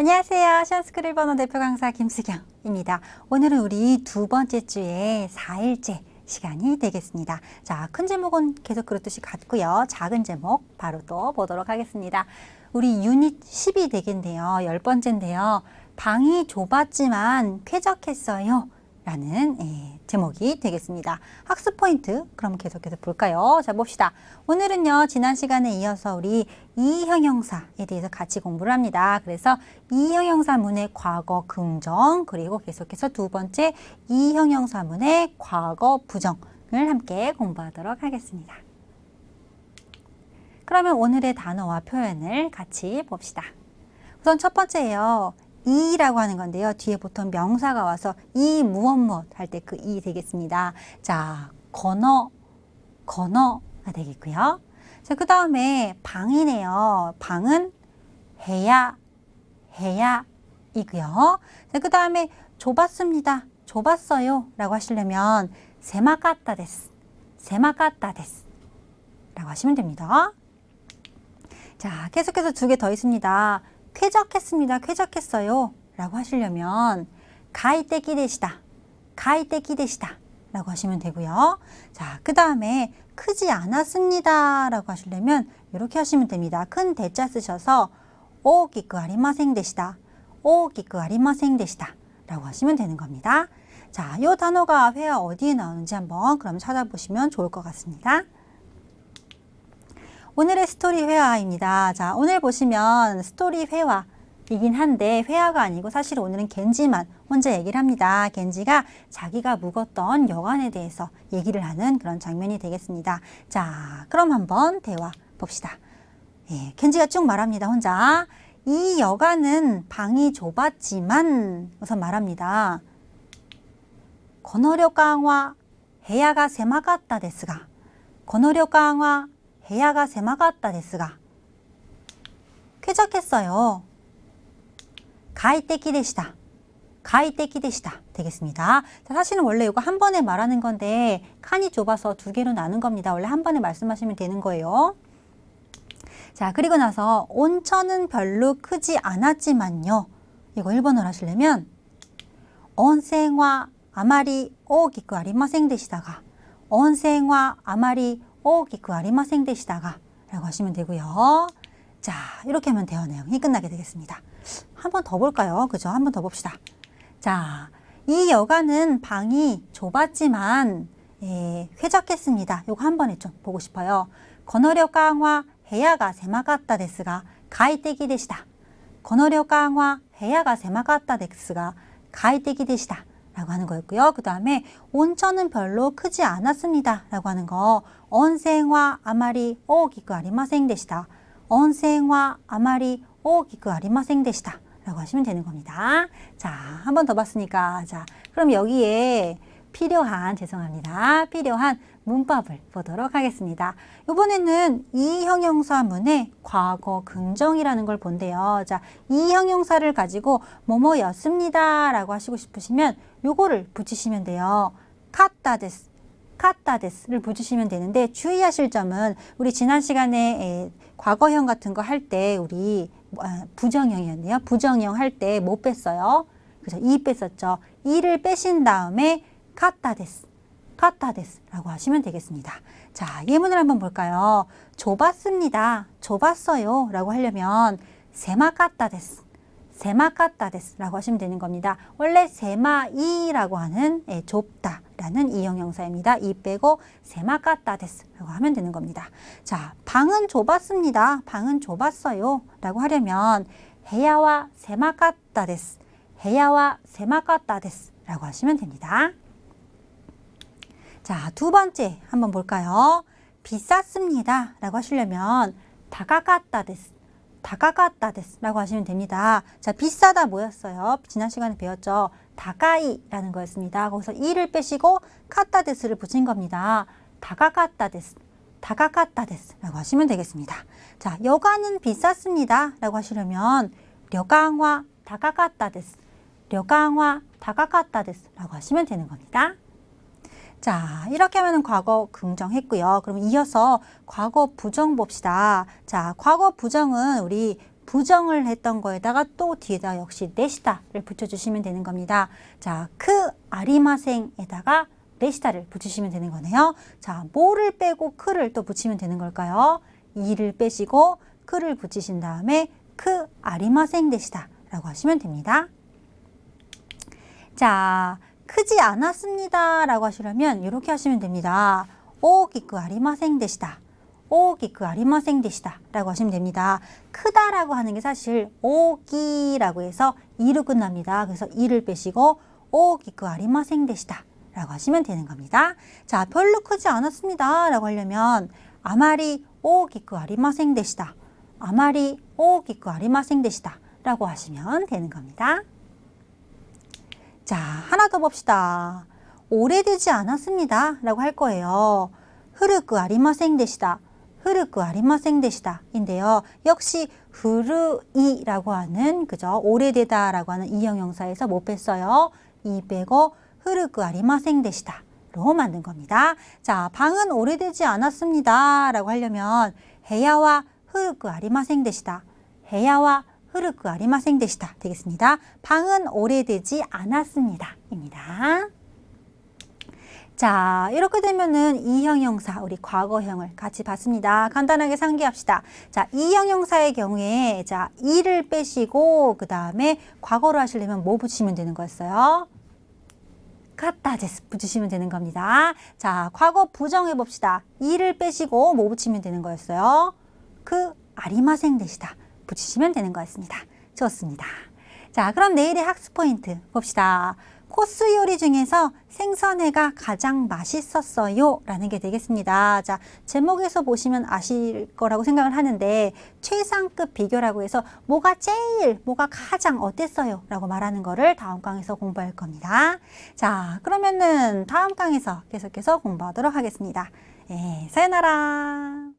안녕하세요. 시험스쿨 번호 대표 강사 김수경입니다. 오늘은 우리 두 번째 주의 4일째 시간이 되겠습니다. 자, 큰 제목은 계속 그렇듯이 같고요. 작은 제목 바로 또 보도록 하겠습니다. 우리 유닛 10이 되겠네요. 열 번째인데요. 방이 좁았지만 쾌적했어요. 라는 예, 제목이 되겠습니다. 학습 포인트 그럼 계속해서 볼까요? 자 봅시다. 오늘은요 지난 시간에 이어서 우리 이형용사에 대해서 같이 공부를 합니다. 그래서 이형용사문의 과거 긍정 그리고 계속해서 두 번째 이형용사문의 과거 부정을 함께 공부하도록 하겠습니다. 그러면 오늘의 단어와 표현을 같이 봅시다. 우선 첫 번째예요. 이라고 하는 건데요. 뒤에 보통 명사가 와서 이 무엇 무엇 할 때 그 이 되겠습니다. 자, 건어, 건어가 되겠고요. 자, 그 다음에 방이네요. 방은 해야, 해야 이고요. 자, 그 다음에 좁았습니다. 좁았어요. 라고 하시려면 세마까따 데스, 세마까따 데스 라고 하시면 됩니다. 자, 계속해서 두 개 더 있습니다. 쾌적했습니다. 쾌적했어요. 라고 하시려면 가이떼기 되시다. 가이떼기 되시다. 라고 하시면 되고요. 자, 그 다음에 크지 않았습니다. 라고 하시려면 이렇게 하시면 됩니다. 큰 대자 쓰셔서 오기크 아리마생 되시다. 오기크 아리마생 되시다. 라고 하시면 되는 겁니다. 자, 이 단어가 회화 어디에 나오는지 한번 그럼 찾아보시면 좋을 것 같습니다. 오늘의 스토리 회화입니다. 자, 오늘 보시면 스토리 회화 이긴 한데 회화가 아니고 사실 오늘은 겐지만 혼자 얘기를 합니다. 겐지가 자기가 묵었던 여관에 대해서 얘기를 하는 그런 장면이 되겠습니다. 자, 그럼 한번 대화 봅시다. 예, 겐지가 쭉 말합니다. 혼자. 이 여관은 방이 좁았지만 우선 말합니다. 건어력 강화 해야가 세마갔다 데스가 건어력 강화 해야가 세마갔다 데스가 쾌적했어요. 가이떼기 되시다. 되겠습니다. 자, 사실은 원래 이거 한 번에 말하는 건데 칸이 좁아서 두 개로 나눈 겁니다. 원래 한 번에 말씀하시면 되는 거예요. 자, 그리고 나서 온천은 별로 크지 않았지만요. 이거 1번을 하시려면 온생화 아마리 오기크 아리마생 되시다가 온생화 아마리 오기크 아리마생 되시다가 라고 하시면 되고요. 자, 이렇게 하면 대화 내용이 끝나게 되겠습니다. 한 번 더 볼까요? 그죠? 한 번 더 봅시다. 자, 이 여가는 방이 좁았지만 예, 쾌적했습니다. 요거 한 번에 좀 보고 싶어요. 건어력 강화 해야가 세마갔다 데스가 가이떼기 되시다. 건어력 강화 해야가 세마갔다 데스가 가이떼기 되시다. 라고 하는 거였고요. 그 다음에 온천은 별로 크지 않았습니다. 라고 하는 거 온생화 아마리 오기크 아리마생 되시다. 온생화 아마리 오기크 아리마생 되시다. 라고 하시면 되는 겁니다. 자, 한 번 더 봤으니까. 자, 그럼 여기에 필요한, 죄송합니다. 필요한 문법을 보도록 하겠습니다. 이번에는 이 형용사문의 과거 긍정이라는 걸 본대요. 자, 이 형용사를 가지고 뭐뭐였습니다. 라고 하시고 싶으시면 요거를 붙이시면 돼요. 카타 데스, 카타 데스를 붙이시면 되는데 주의하실 점은 우리 지난 시간에 과거형 같은 거 할 때 우리 부정형이었네요. 부정형 할 때 못 뺐어요. 그죠? 이 뺐었죠. 이를 빼신 다음에 카타데스, 카타데스 라고 하시면 되겠습니다. 자, 예문을 한번 볼까요? 좁았습니다. 좁았어요. 라고 하려면 세마 카타데스, 세마 카타데스 라고 하시면 되는 겁니다. 원래 세마이라고 하는 예, 좁다 라는 이형용사입니다. 이 빼고 세마 카타데스라고 하면 되는 겁니다. 자, 방은 좁았습니다. 방은 좁았어요. 라고 하려면 해야와 세마 카타데스, 해야와 세마 카타데스 라고 하시면 됩니다. 자, 두 번째 한번 볼까요? 비쌌습니다. 라고 하시려면 다가갔다 데스, 다가갔다 데스 라고 하시면 됩니다. 자, 비싸다 뭐였어요? 지난 시간에 배웠죠? 다가이라는 거였습니다. 거기서 이를 빼시고 카타 데스를 붙인 겁니다. 다가갔다 데스, 다가갔다 데스 라고 하시면 되겠습니다. 자, 여가는 비쌌습니다. 라고 하시려면 려강화 다가갔다 데스, 려강화 다가갔다 데스 라고 하시면 되는 겁니다. 자, 이렇게 하면 과거 긍정했고요. 그럼 이어서 과거 부정 봅시다. 자, 과거 부정은 우리 부정을 했던 거에다가 또 뒤에다 역시 내시다를 붙여주시면 되는 겁니다. 자, 크 아리마생에다가 내시다를 붙이시면 되는 거네요. 자, 뭐를 빼고 크를 또 붙이면 되는 걸까요? 이를 빼시고 크를 붙이신 다음에 크 아리마생 되시다 라고 하시면 됩니다. 자, 크지 않았습니다 라고 하시려면 이렇게 하시면 됩니다. 오기크 아리마생 되시다. 오기크 아리마생 되시다 라고 하시면 됩니다. 크다라고 하는 게 사실 오기라고 해서 이로 끝납니다. 그래서 이를 빼시고 오기크 아리마생 되시다 라고 하시면 되는 겁니다. 자, 별로 크지 않았습니다 라고 하려면 아마리 오기크 아리마생 되시다. 아마리 오기크 아리마생 되시다 라고 하시면 되는 겁니다. 자, 하나 더 봅시다. 오래되지 않았습니다. 라고 할 거예요. 흐르크 아리마생 되시다. 흐르크 아리마생 되시다. 인데요. 역시 흐르이라고 하는, 그죠? 오래되다 라고 하는 이형용사에서 못 뺐어요. 이 빼고 흐르크 아리마생 되시다. 로 만든 겁니다. 자, 방은 오래되지 않았습니다. 라고 하려면 해야와 흐르크 아리마생 되시다. 해야와 흐르크 아리마생 되시다 되겠습니다. 방은 오래되지 않았습니다. 입니다. 자, 이렇게 되면은 이형용사, 우리 과거형을 같이 봤습니다. 간단하게 상기합시다. 자, 이형용사의 경우에, 자, 이를 빼시고, 그 다음에 과거로 하시려면 뭐 붙이면 되는 거였어요? 카타 제스 붙이시면 되는 겁니다. 자, 과거 부정해 봅시다. 이를 빼시고 뭐 붙이면 되는 거였어요? 그 아리마생 되시다. 붙이시면 되는 거였습니다. 좋습니다. 자, 그럼 내일의 학습 포인트 봅시다. 코스 요리 중에서 생선회가 가장 맛있었어요 라는 게 되겠습니다. 자, 제목에서 보시면 아실 거라고 생각을 하는데 최상급 비교라고 해서 뭐가 제일, 뭐가 가장 어땠어요 라고 말하는 거를 다음 강에서 공부할 겁니다. 자, 그러면은 다음 강에서 계속해서 공부하도록 하겠습니다. 예, 사요나라.